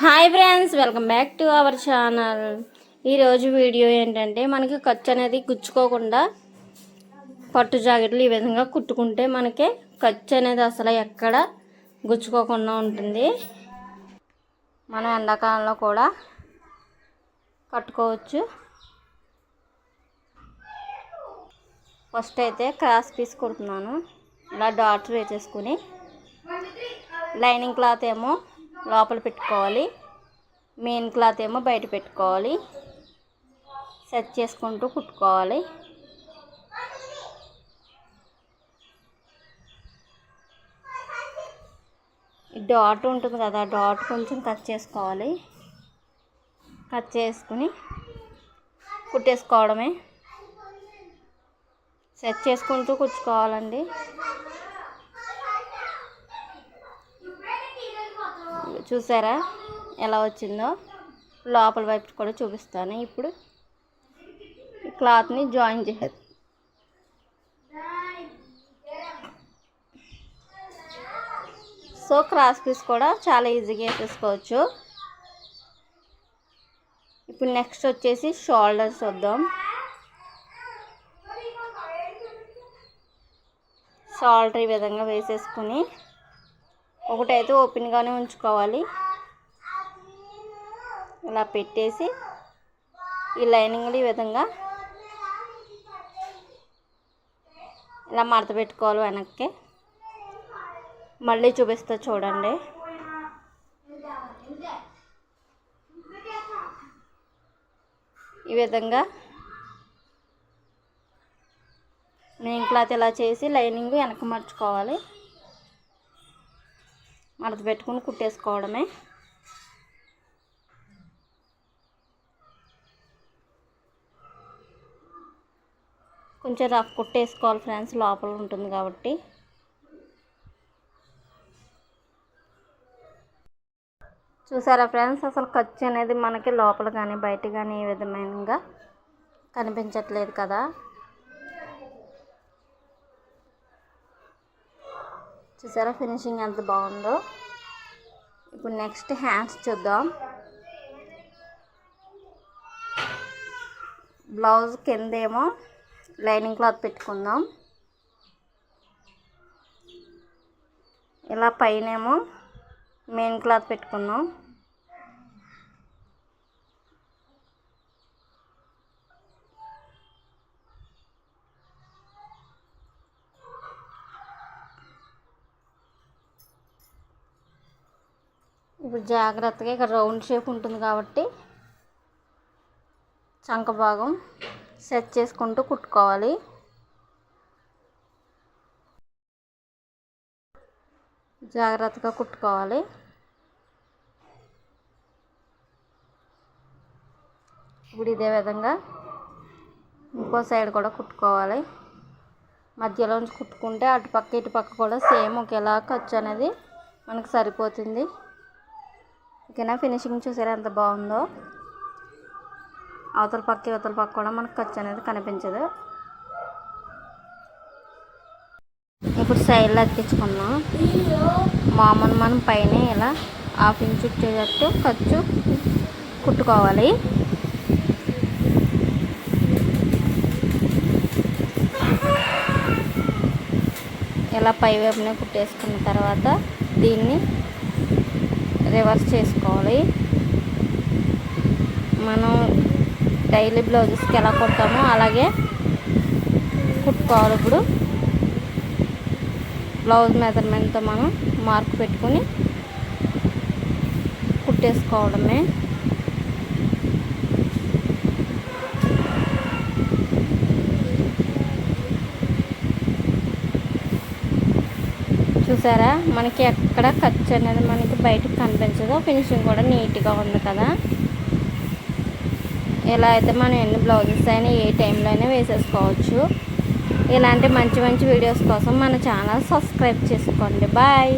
Hi friends welcome back to our channel. ఈరోజు video ఏంటంటే మనకి ఖర్చు అనేది గుచ్చుకోకుండా పట్టు జాకెట్లు ఈ విధంగా కుట్టుకుంటే మనకి ఖర్చు అనేది అసలు ఎక్కడ గుచ్చుకోకుండా ఉంటుంది. మనం ఎండాకాలంలో కూడా కట్టుకోవచ్చు. ఫస్ట్ అయితే క్రాస్ పీస్ కుడుతున్నాను. ఇలా డాట్స్ వేసేసుకుని లైనింగ్ క్లాత్ ఏమో లోపల పెట్టుకోవాలి. మెయిన్ క్లాత్ ఏమో బయట పెట్టుకోవాలి. సెట్ చేసుకుంటూ కుట్టుకోవాలి. డాట్ ఉంటుంది కదా డాట్ కొంచెం కట్ చేసుకోవాలి. కట్ చేసుకుని కుట్టేసుకోవడమే. సెట్ చేసుకుంటూ కుచ్చుకోవాలండి. చూసారా ఎలా వచ్చిందో? లోపల వైపు కూడా చూపిస్తాను. ఇప్పుడు క్లాత్ని జాయిన్ చేయాలి సో క్రాస్ పీస్ కూడా చాలా ఈజీగా వేసేసుకోవచ్చు. ఇప్పుడు నెక్స్ట్ వచ్చేసి షోల్డర్స్ వద్దాం. షోల్డర్ ఈ విధంగా వేసేసుకుని ఒకటైతే ఓపెన్గానే ఉంచుకోవాలి. ఇలా పెట్టేసి ఈ లైనింగ్లు ఈ విధంగా ఇలా మడత పెట్టుకోవాలి వెనక్కి. మళ్ళీ చూపిస్తా చూడండి. ఈ విధంగా మెయిన్ క్లాత్ ఇలా చేసి లైనింగ్ వెనక మర్చుకోవాలి. మడత పెట్టుకుని కుట్టేసుకోవడమే. కొంచెం రఫ్ కుట్టేసుకోవాలి ఫ్రెండ్స్ లోపల ఉంటుంది కాబట్టి. చూసారా ఫ్రెండ్స్ అసలు ఖర్చు అనేది మనకి లోపల కానీ బయట కానీ ఏ విధమైనగా కనిపించట్లేదు కదా. చూసారా ఫినిషింగ్ ఎంత బాగుందో? ఇప్పుడు నెక్స్ట్ హ్యాండ్స్ చూద్దాం. బ్లౌజ్ కిందేమో లైనింగ్ క్లాత్ పెట్టుకుందాం. ఇలా పైనేమో మెయిన్ క్లాత్ పెట్టుకుందాం. ఇప్పుడు జాగ్రత్తగా ఇక్కడ రౌండ్ షేప్ ఉంటుంది కాబట్టి చంక భాగం సెట్ చేసుకుంటూ కుట్టుకోవాలి. జాగ్రత్తగా కుట్టుకోవాలి. ఇప్పుడు ఇదే విధంగా ఇంకో సైడ్ కూడా కుట్టుకోవాలి. మధ్యలోంచి కుట్టుకుంటే అటు పక్క ఇటు పక్క కూడా సేమ్ ఒకేలా ఖర్చు అనేది మనకు సరిపోతుంది. ఓకేనా? ఫినిషింగ్ చూసారా ఎంత బాగుందో? అవతల పక్క ఇవతల పక్క కూడా మనకు ఖర్చు అనేది కనిపించదు. ఇప్పుడు సైడ్లో అతికించుకుందాం మామూలు మనం పైన ఇలా హాఫ్ ఇంచ్ వచ్చేటట్టు ఖర్చు కుట్టుకోవాలి. ఇలా పై వైపునే కుట్టేసుకున్న తర్వాత దీన్ని రివర్స్ చేసుకోవాలి. మనం డైలీ బ్లౌజెస్కి ఎలా కుడతామో అలాగే కుట్టుకోవాలి ఇప్పుడు. బ్లౌజ్ మెజర్మెంట్తో మనం మార్క్ పెట్టుకొని కుట్టేసుకోవడమే. చూసారా? మనకి ఎక్కడ ఖర్చు అనేది మనకి బయటకు కనిపించదు. ఫినిషింగ్ కూడా నీట్గా ఉంది కదా. ఇలా అయితే మనం ఎన్ని బ్లౌజెస్ అయినా ఏ టైంలో అయినా వేసేసుకోవచ్చు. ఇలాంటి మంచి మంచి వీడియోస్ కోసం మన ఛానల్ సబ్స్క్రైబ్ చేసుకోండి. బాయ్.